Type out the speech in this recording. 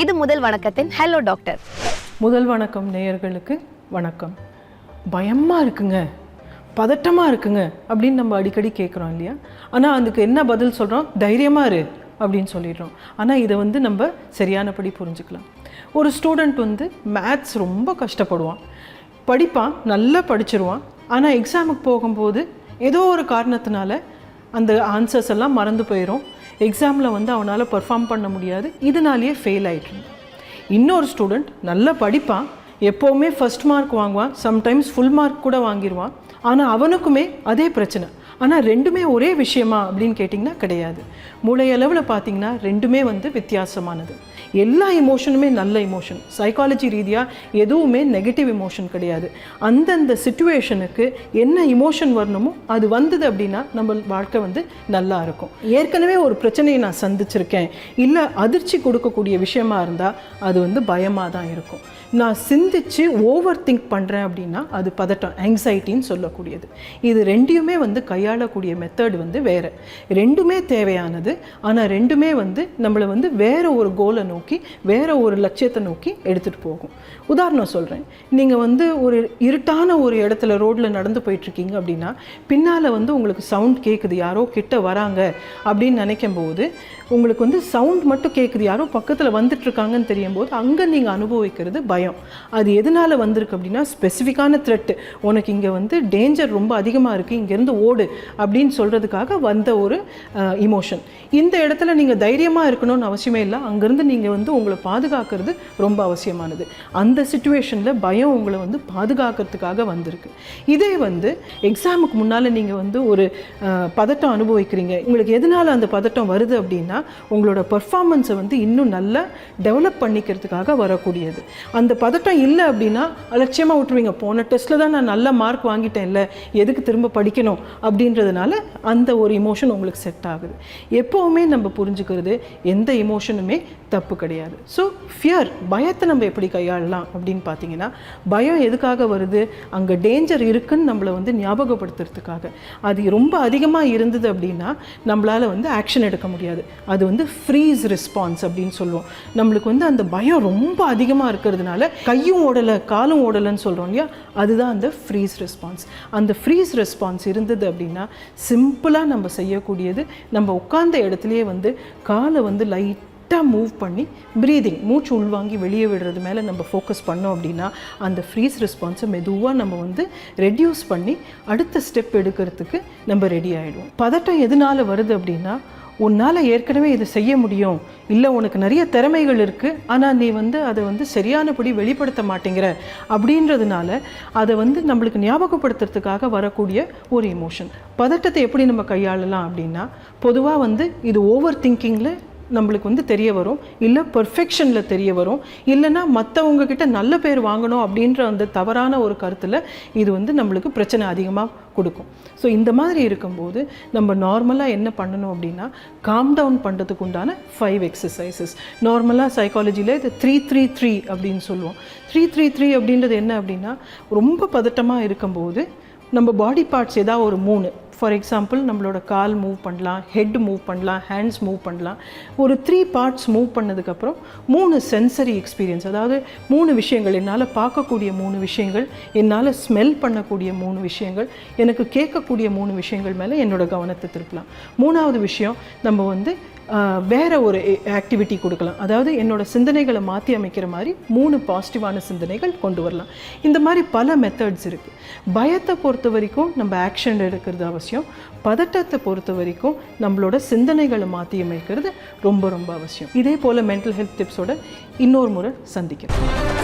இது முதல் வணக்கத்தின் hello doctor முதல் வணக்கம் நேயர்களுக்கு. வணக்கம். பயமாக இருக்குங்க. பதட்டமாக இருக்குங்க அப்படின்னு நம்ம அடிக்கடி கேட்குறோம் இல்லையா? ஆனால் அதுக்கு என்ன பதில் சொல்கிறோம் தைரியமாக இரு அப்படின்னு சொல்லிடுறோம். ஆனால் இதை வந்து நம்ம சரியானபடி புரிஞ்சுக்கலாம். ஒரு ஸ்டூடெண்ட் வந்து மேத்ஸ் ரொம்ப கஷ்டப்படுவான். படிப்பான் நல்லா படிச்சிருவான். ஆனால் எக்ஸாமுக்கு போகும்போது ஏதோ ஒரு காரணத்தினால அந்த ஆன்சர்ஸ் எல்லாம் மறந்து போயிடும் எக்ஸாமில் வந்து அவனால் பெர்ஃபார்ம் பண்ண முடியாது. இதனாலேயே ஃபெயில் ஆயிட்டு இன்னொரு ஸ்டூடெண்ட் நல்லா படிப்பான். எப்போவுமே ஃபஸ்ட் மார்க் வாங்குவான். சம்டைம்ஸ் ஃபுல் மார்க் கூட வாங்கிடுவான் ஆனால் அவனுக்குமே அதே பிரச்சனை. ஆனால் ரெண்டுமே ஒரே விஷயமா அப்படின்னு கேட்டிங்கன்னா கிடையாது. மூளையளவில் பார்த்தீங்கன்னா ரெண்டுமே வந்து வித்தியாசமானது. எல்லா இமோஷனுமே நல்ல இமோஷன் சைக்காலஜி ரீதியாக எதுவுமே நெகட்டிவ் இமோஷன் கிடையாது. அந்தந்த சுச்சுவேஷனுக்கு என்ன இமோஷன் வரணுமோ அது வந்தது அப்படின்னா நம்ம வாழ்க்கை வந்து நல்லா இருக்கும். ஏற்கனவே ஒரு பிரச்சனையை நான் சந்திச்சிருக்கேன். இல்லை அதிர்ச்சி கொடுக்கக்கூடிய விஷயமா இருந்தால் அது வந்து பயமாக தான் இருக்கும். நான் சிந்திச்சு ஓவர் திங்க் பண்ணுறேன் அப்படின்னா அது பதட்டம் ஆங்ஸைட்டின்னு சொல்லக்கூடியது. இது ரெண்டையுமே வந்து கையாளக்கூடிய மெத்தட் வந்து வேறு. ரெண்டுமே தேவையானது. ஆனால் ரெண்டுமே வந்து நம்மளை வந்து வேறு ஒரு கோலை நோக்கி வேற ஒரு லட்சியத்தை நோக்கி எடுத்துகிட்டு போகும். உதாரணம் சொல்கிறேன் நீங்கள் வந்து ஒரு இருட்டான ஒரு இடத்துல ரோட்டில் நடந்து போயிட்டுருக்கீங்க அப்படின்னா பின்னால் வந்து உங்களுக்கு சவுண்ட் கேட்குது யாரோ கிட்ட வராங்க அப்படின்னு நினைக்கும் போது உங்களுக்கு வந்து சவுண்ட் மட்டும் கேட்குது யாரோ பக்கத்தில் வந்துட்டுருக்காங்கன்னு தெரியும் போது அங்கே நீங்கள் அனுபவிக்கிறது பயம். அது எதனால் வந்திருக்கு அப்படின்னா ஸ்பெசிஃபிக்கான த்ரெட்டு உனக்கு இங்கே வந்து டேஞ்சர் ரொம்ப அதிகமாக இருக்குது இங்கேருந்து ஓடு. அப்படின்னு சொல்கிறதுக்காக வந்த ஒரு இமோஷன் இந்த இடத்துல நீங்கள் தைரியமாக இருக்கணும்னு அவசியமே இல்லை. அங்கேருந்து நீங்கள் வந்து உங்களை பாதுகாக்கிறது ரொம்ப அவசியமானது. அந்த சுச்சுவேஷனில் பயம் உங்களை வந்து பாதுகாக்கிறதுக்காக வந்திருக்கு. இதே வந்து எக்ஸாமுக்கு முன்னால் நீங்கள் வந்து ஒரு பதட்டம் அனுபவிக்கிறீங்க. உங்களுக்கு எதனால் அந்த பதட்டம் வருது அப்படின்னா உங்களோட பர்ஃபார்மன்ஸை வந்து இன்னும் நல்லா டெவலப் பண்ணிக்கிறதுக்காக வரக்கூடியது. அந்த பதட்டம் இல்லை அப்படின்னா அலட்சியமாக விட்டுருவீங்க. போன டெஸ்ட்டில் தான் நான் நல்ல மார்க் வாங்கிட்டேன் இல்லை எதுக்கு திரும்ப படிக்கணும்? அப்படின்றதுனால அந்த ஒரு இமோஷன் உங்களுக்கு செட் ஆகுது. எப்போவுமே நம்ம புரிஞ்சுக்கிறது எந்த இமோஷனுமே தப்பு கிடையாது. ஸோ ஃபியர் பயத்தை நம்ம எப்படி கையாளலாம் அப்படின்னு பார்த்தீங்கன்னா பயம் எதுக்காக வருது? அங்கே டேஞ்சர் இருக்குன்னு நம்மளை வந்து ஞாபகப்படுத்துறதுக்காக. அது ரொம்ப அதிகமாக இருந்தது அப்படின்னா நம்மளால் வந்து ஆக்ஷன் எடுக்க முடியாது. அது வந்து ஃப்ரீஸ் ரெஸ்பான்ஸ் அப்படின்னு சொல்லுவோம். நம்மளுக்கு வந்து அந்த பயம் ரொம்ப அதிகமாக இருக்கிறதுனால கையும் ஓடலை காலும் ஓடலைன்னு சொல்கிறோம் இல்லையா? அதுதான் அந்த ஃப்ரீஸ் ரெஸ்பான்ஸ் அந்த ஃப்ரீஸ் ரெஸ்பான்ஸ் இருந்தது அப்படின்னு சிம்பிளாக நம்ம செய்யக்கூடியது நம்ம உட்கார்ந்த இடத்துலையே வந்து காலை வந்து லைட் லைட்டாக மூவ் பண்ணி ப்ரீதிங் மூச்சு உள்வாங்கி வெளியே விடுறது மேலே நம்ம ஃபோக்கஸ் பண்ணோம் அப்படின்னா அந்த ஃப்ரீஸ் ரெஸ்பான்ஸை மெதுவாக நம்ம வந்து ரெடியூஸ் பண்ணி அடுத்த ஸ்டெப் எடுக்கிறதுக்கு நம்ம ரெடி ஆகிடுவோம் பதட்டம் எதனால வருது அப்படின்னா உன்னால் ஏற்கனவே இதை செய்ய முடியும். இல்லை உனக்கு நிறைய திறமைகள் இருக்குது ஆனால் நீ வந்து அதை வந்து சரியானபடி வெளிப்படுத்த மாட்டேங்கிற. அப்படின்றதுனால அதை வந்து நம்மளுக்கு ஞாபகப்படுத்துறதுக்காக வரக்கூடிய ஒரு எமோஷன் பதட்டத்தை எப்படி நம்ம கையாளலாம் அப்படின்னா பொதுவாக வந்து இது ஓவர் திங்கிங்கில் நம்மளுக்கு வந்து தெரிய வரும். இல்லை பர்ஃபெக்ஷனில் தெரிய வரும். இல்லைன்னா மற்றவங்க கிட்ட நல்ல பேர் வாங்கணும் அப்படின்ற அந்த தவறான ஒரு கருத்தில் இது வந்து நம்மளுக்கு பிரச்சனை அதிகமாக கொடுக்கும். ஸோ இந்த மாதிரி இருக்கும்போது நம்ம நார்மலாக என்ன பண்ணணும் அப்படின்னா காம் டவுன் பண்ணுறதுக்கு உண்டான ஃபைவ் எக்ஸசைசஸ் நார்மலாக சைக்காலஜியில் இது த்ரீ த்ரீ த்ரீ அப்படின்னு சொல்லுவோம். த்ரீ த்ரீ த்ரீ அப்படின்றது என்ன அப்படின்னா ரொம்ப பதட்டமாக இருக்கும்போது நம்ம பாடி பார்ட்ஸ் ஏதாவது ஒரு மூணு. ஃபார் எக்ஸாம்பிள் நம்மளோட கால் மூவ் பண்ணலாம் ஹெட் மூவ் பண்ணலாம் ஹேண்ட்ஸ் மூவ் பண்ணலாம். ஒரு த்ரீ பார்ட்ஸ் மூவ் பண்ணதுக்கப்புறம் மூணு சென்சரி எக்ஸ்பீரியன்ஸ் அதாவது மூணு விஷயங்கள் என்னால் பார்க்கக்கூடிய மூணு விஷயங்கள் என்னால் ஸ்மெல் பண்ணக்கூடிய மூணு விஷயங்கள் எனக்கு கேட்கக்கூடிய மூணு விஷயங்கள் மேலே என்னோட கவனத்தை திருப்பலாம். மூணாவது விஷயம் நம்ம வந்து வேற ஒரு ஆக்டிவிட்டி கொடுக்கலாம். அதாவது என்னோட சிந்தனைகளை மாற்றி அமைக்கிற மாதிரி மூணு பாசிட்டிவான சிந்தனைகள் கொண்டு வரலாம். இந்த மாதிரி பல மெத்தட்ஸ் இருக்குது பயத்தை பொறுத்த வரைக்கும் நம்ம ஆக்ஷன் எடுக்கிறது அவசியம். பதட்டத்தை பொறுத்த வரைக்கும் நம்மளோட சிந்தனைகளை மாற்றி அமைக்கிறது ரொம்ப ரொம்ப அவசியம். இதே போல் மென்டல் ஹெல்த் டிப்ஸோட இன்னொரு முறை சந்திக்கிறேன்